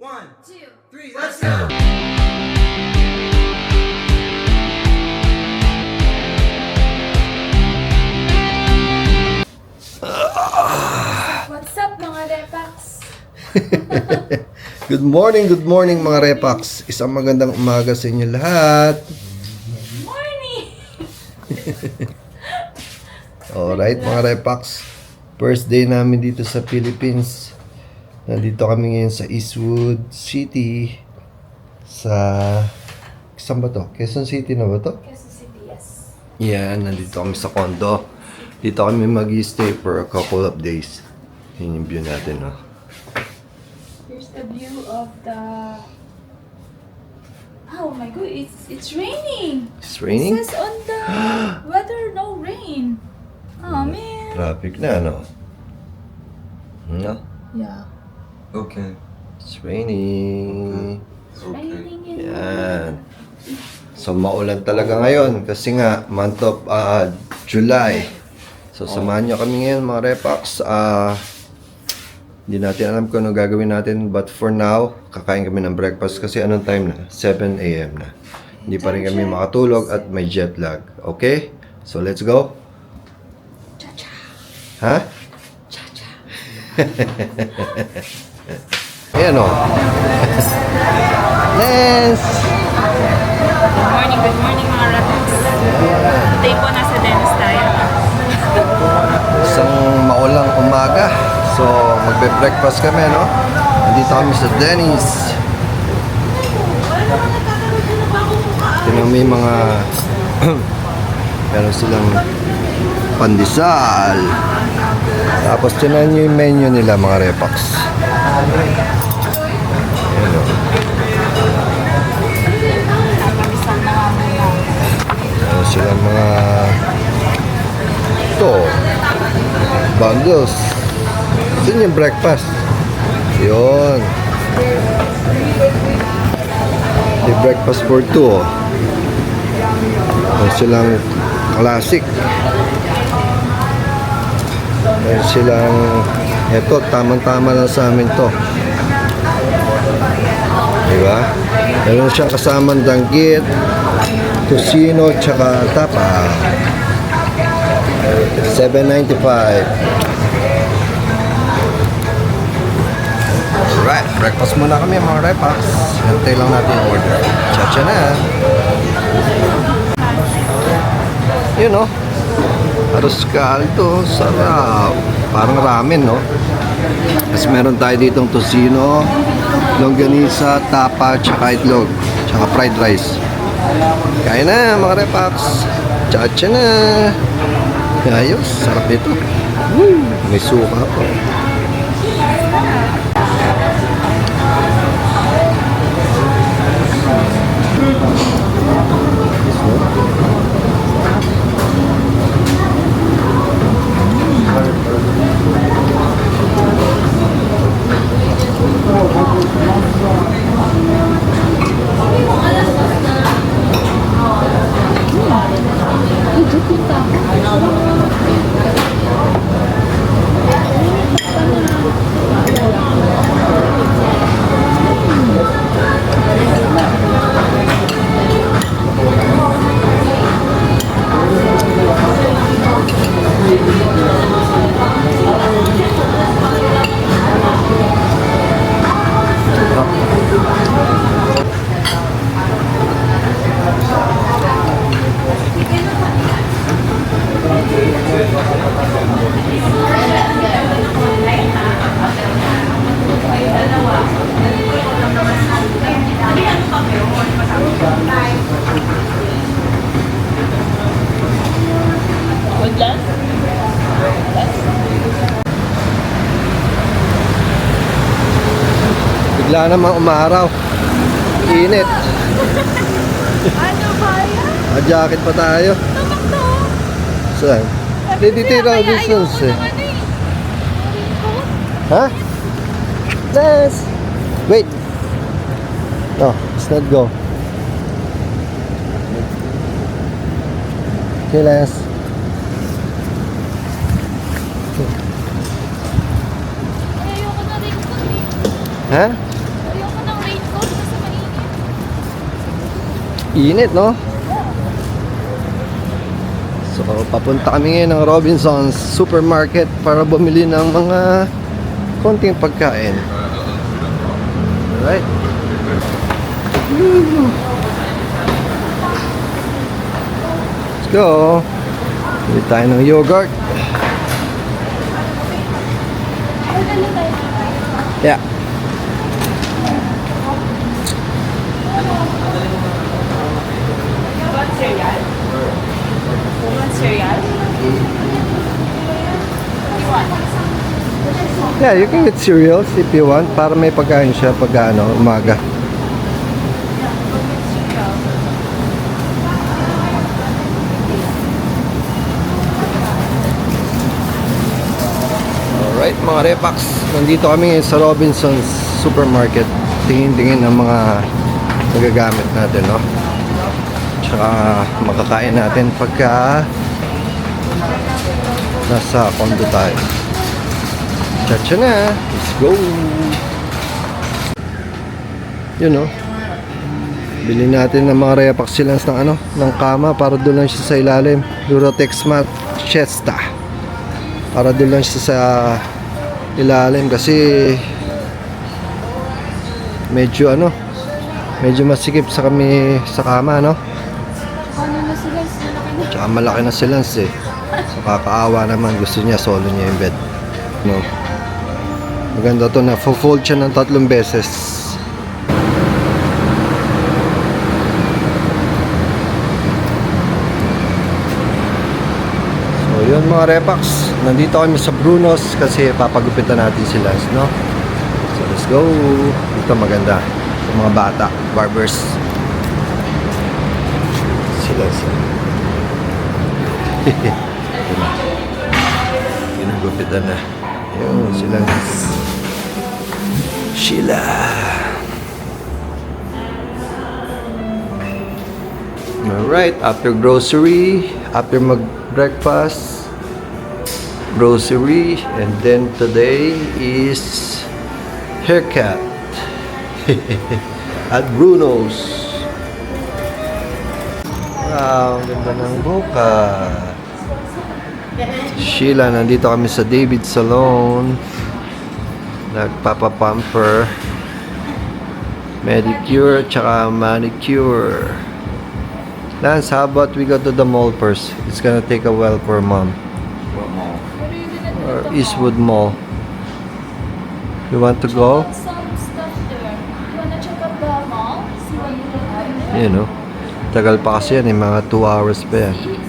One, two, three, let's go! What's up mga Repax? Good morning, good morning mga Repax. Isang magandang umaga sa inyo lahat. Morning! Alright mga Repax. First day namin dito sa Philippines. Nandito kami ngayon sa Eastwood City. Sa... Saan ba to? Quezon City na ba to? Quezon City, yes. Yan, nandito kami sa condo. Dito kami mag-stay for a couple of days. Yun yung view natin, no? Here's the view of the... Oh my god, it's it's raining! It's raining? It says on the weather, no rain. Oh man. Traffic na, no? No? Yeah. Okay. It's raining. It's raining in Yan. So, maulan talaga ngayon kasi nga, month of ah, July. So, samahan nyo kami ngayon mga Repax. Ah, hindi natin alam kung ano gagawin natin. But for now, kakain kami ng breakfast kasi anong time na? 7 a.m. na. Hindi pa rin kami makatulog at may jet lag. Okay? So, let's go. Cha-cha. Ha? Cha-cha. Ayan o. Lens! Good morning, good morning mga Repax. Today po nasa Dennis tayo. Isang maulang umaga. So, magbe-breakfast kami, no? Nandito kami sa Denny's. Tingnan yung mga... meron silang pandesal. Tapos, tinan nyo yung menu nila, mga repax. Ayan, o. Isang mga muna. Meron silang mga... Ito. Bundles. Yun yung breakfast. Yun. Yung breakfast for two. Oh. Meron silang classic. Meron silang... Ito, tamang-tama lang sa amin to. Diba? Meron siyang kasamang danggit, Tosino, tsaka tapa. 7.95. Alright, breakfast muna kami mga repax. Hintay lang natin yung order. Chacha na. Yun no. Aros caldo, sarap. Parang ramen no. Tapos meron tayo ditong tosino, longganisa, tapa, tsaka itlog, tsaka fried rice. Kaya na mga repax. Chacha na. Ayos, sarap nito. Woo! May suka pa. Bigla namang umaraw. Init. Ano ba yan? A-jacket pa tayo. Saan? Hindi tira distance eh. Ano eh? Ha? Les! Wait! No, let's not go. Okay, rin ko eh. Ha? Init, no? So, papunta kami ngayon ng Robinson's Supermarket para bumili ng mga konting pagkain. Alright? Let's go! Bili tayo ng yogurt. Yeah. You want cereal? Want cereal? Yeah, you can get cereals if you want para may pagkain siya pag ano, umaga. Alright mga repax, nandito kami sa Robinson's Supermarket. Tingin-tingin ng mga nagagamit natin, no? Tsaka makakain natin pagka nasa condo tayo. Chacha na. Let's go. Yun no. Bili natin ng mga repack silans ng ano, ng kama para doon lang siya sa ilalim. Durotex mat Chesta. Para doon lang siya sa ilalim kasi medyo ano, medyo masikip sa kami sa kama, no? Sila? Malaki na. Na silans eh. So kakaawa naman gusto niya solo niya yung bed. No. Maganda to na fold siya ng tatlong beses. So yun mga repax, nandito kami sa Brunos kasi papagupitan natin sila, no? So let's go. Dito maganda. Sa mga bata, barbers. Sila sila. Ginugupitan na. Yun, sila. Sheila. Alright, after grocery, after mag-breakfast, grocery, and then today is haircut. At Bruno's. Wow, ang ganda ng buka. Sheila, nandito kami sa David Salon. Nagpapapamper. Medicure, tsaka manicure. Lance, how about we go to the mall first? It's gonna take a while for mom. Or Eastwood Mall. You want to go? Mall? What? You know. Tagal pa kasi yan, eh, mga 2 hours pa yan.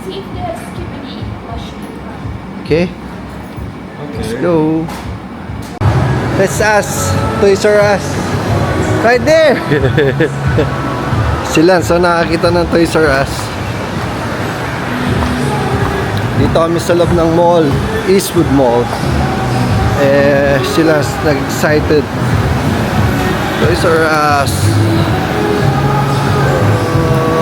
Mushroom. Okay? Let's go. Let's ask. Toys R Us. Right there. Sila, so nakakita ng Toys R Us. Dito kami sa loob ng mall, Eastwood Mall. Eh, sila nag-excited. Toys R Us.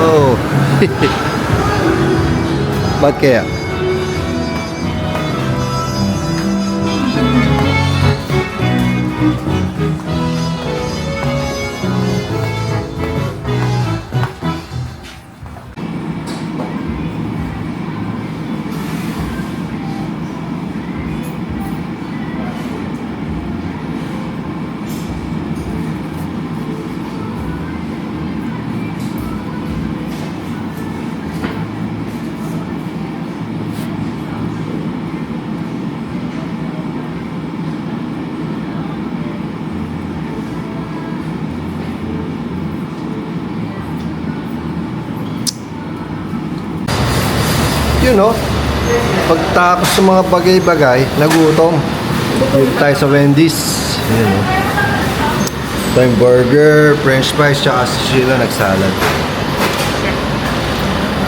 Oh. Ba't kaya? No? Pagtapos sa mga bagay-bagay nagutom. Dito tayo sa Wendy's. Yun no? Ito yung burger, french fries tsaka si Sheila nagsalad.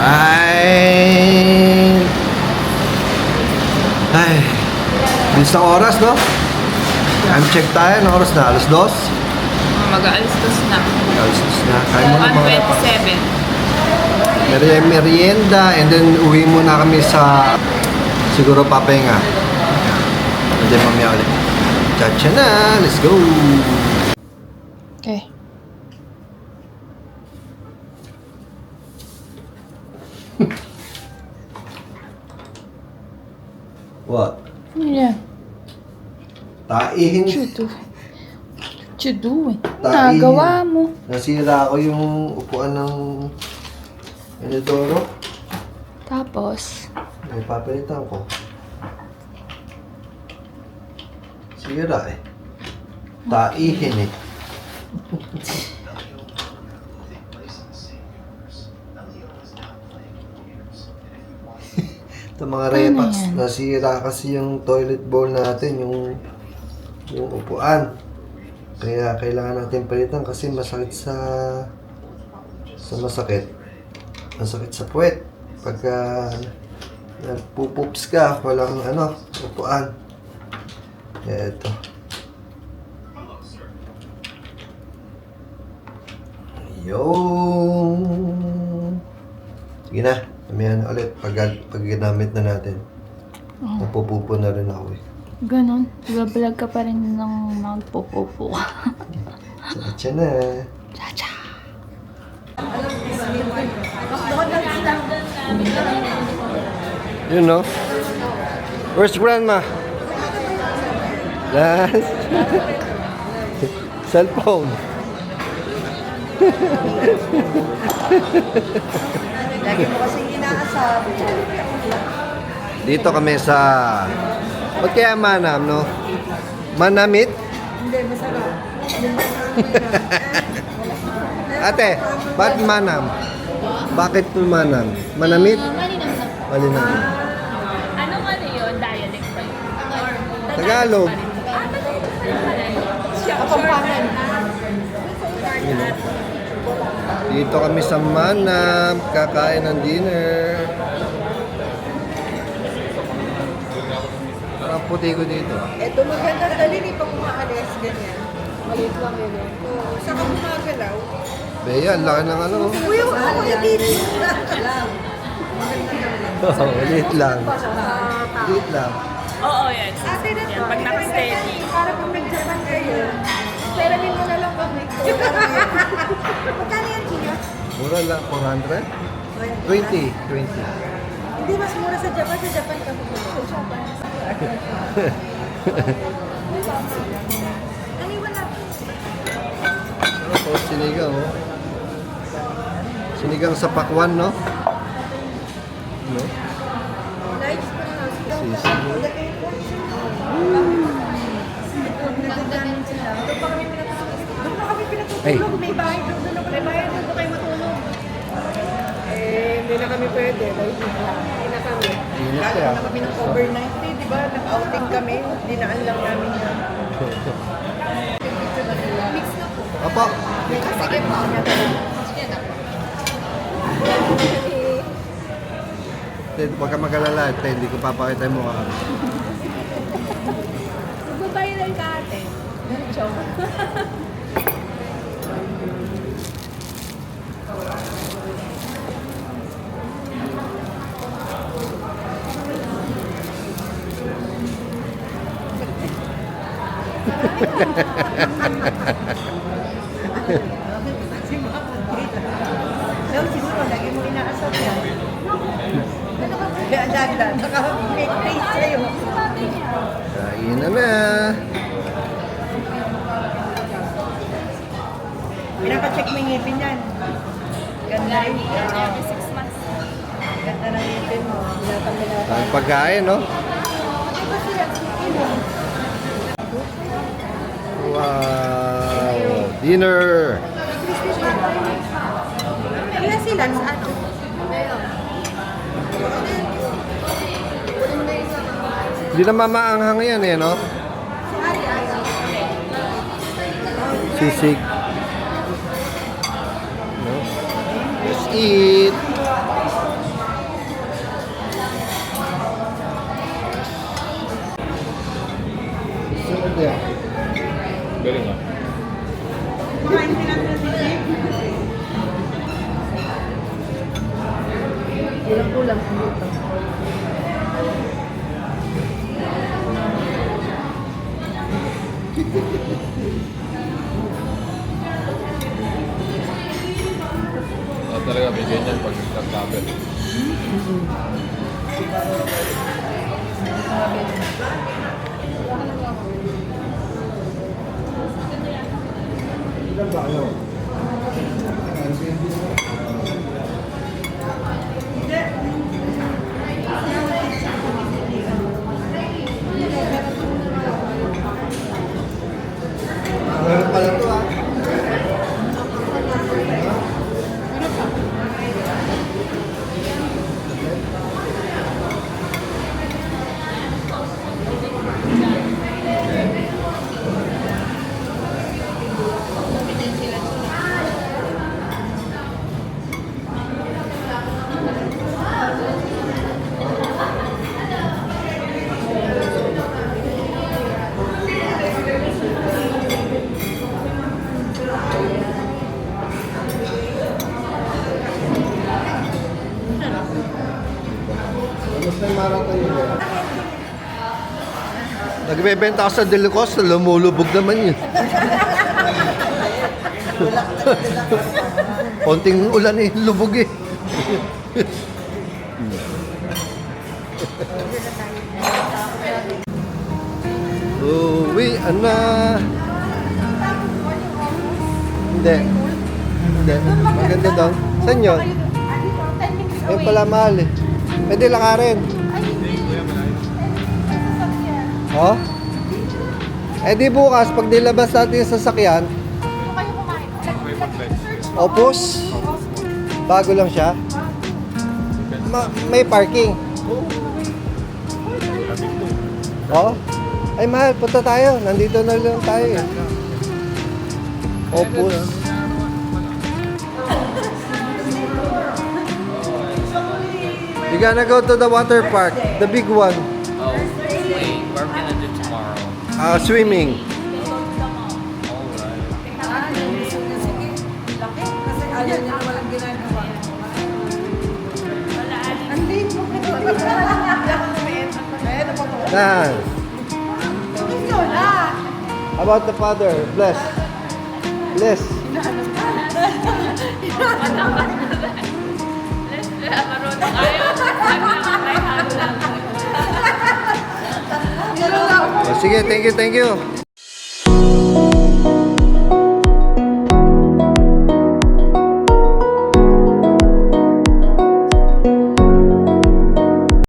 Ay! Ay! Bilis ng oras no? Time check tayo ng oras na alas dos. Mag-aalis dos na. alas dos na. Kain mo na mga 127 merienda and then uwi muna kami sa siguro papenga and then mamaya ulit. Chacha na let's go. Okay. What? Yeah. Taihin. Chutu. Chudu eh. Nagawa mo. Nasira ko yung upuan ng Inidoro. Tapos, Ay, papalitan ko. Sira eh. Taihin eh. Ito mga repax, yan? nasira kasi yung toilet bowl natin, yung yung upuan. Kaya kailangan natin palitan kasi masakit sa sa masakit. Masakit sa puwet. Pagka nagpupups ka, walang ano, upuan. Ito. Yung... Sige na, kamihan na ulit pag, pag ginamit na natin. Napupupo na rin ako eh. ganun. Vlog ka pa rin ng magpupupo. Diretso na. Cha-cha. You know? Where's grandma? Lagi mo kasing inaasabi. Dito kami sa... Ba't kaya manam, no? Manamit? Hindi, masarap. Ate, ba't manam? Bakit po manam? Manamit? Malinam. Anong ano yun? Dialect ba yun? Tagalog. Kapampangan. You know? Dito kami sa Manam, kakain ng dinner. Ang puti ko dito. Ito maganda dali ni pag umaalis, ganyan. Maliit lang yun. Oo, saka gumagalaw. Bea, ang laki ng ano. Uy, yung ano yung dito. Oh, Ulit lang. Ulit lang. Oo, yan. Ate na to. Yan, pag nakasteady. Para pag nag-Japan kayo, peramin mo na lang kami. Magkano yan, Chia? Mura lang, 400? 20, 20. Hindi, mas mura sa Japan. Sa Japan ka pupunta. Sa Japan. Naniwan na. Sarap oh, sinigang oh. Sinigang sa pakwan, no? No? Sisig. Ay. May bahay doon. Doon may bahay doon. Doon kayo matulog. Eh, hindi na kami pwede. Dahil hindi na kami. Lalo na kami ng overnight. Eh, di ba? Nag-outing kami. Dinaan lang namin yan. Mix na po. Opo. Sige po. Ted, Huwag ka mag-alala. Ted, Hindi ko papakita yung mukha. Magbabayad lang ka ate. Joke. Pero siguro, lagi mo inaasal yan. Kaya dagdag. Naka-face sa'yo. Kain na na. Pinapacheck mo yung ngipin yan. Ganda rin. Every six months. Ganda ng ngipin mo. Pinapamilata. Ang pagkain, no? Wow! Dinner! Kaya sila sa atin. Hindi na mamaanghang yan eh, no? Sisig. Eat! Ganyan pag nag-travel. Meron Nagbebenta ka sa Delicos, lumulubog naman yun. Konting ulan eh, lubog eh. Uwi, na. Hindi. Hindi. Maganda daw. Saan yun? Ayun pala mahal eh. Pwede lakarin. Oh? Eh di bukas, pag nilabas natin yung sasakyan, opus, bago lang siya. Ma- may parking. Oh? Ay mahal, punta tayo. Nandito na lang tayo eh. Opus. You gonna go to the water park, the big one. Uh, swimming. Nah. How about the father? Bless. Bless. Ayaw. Sabi sige, thank you, thank you.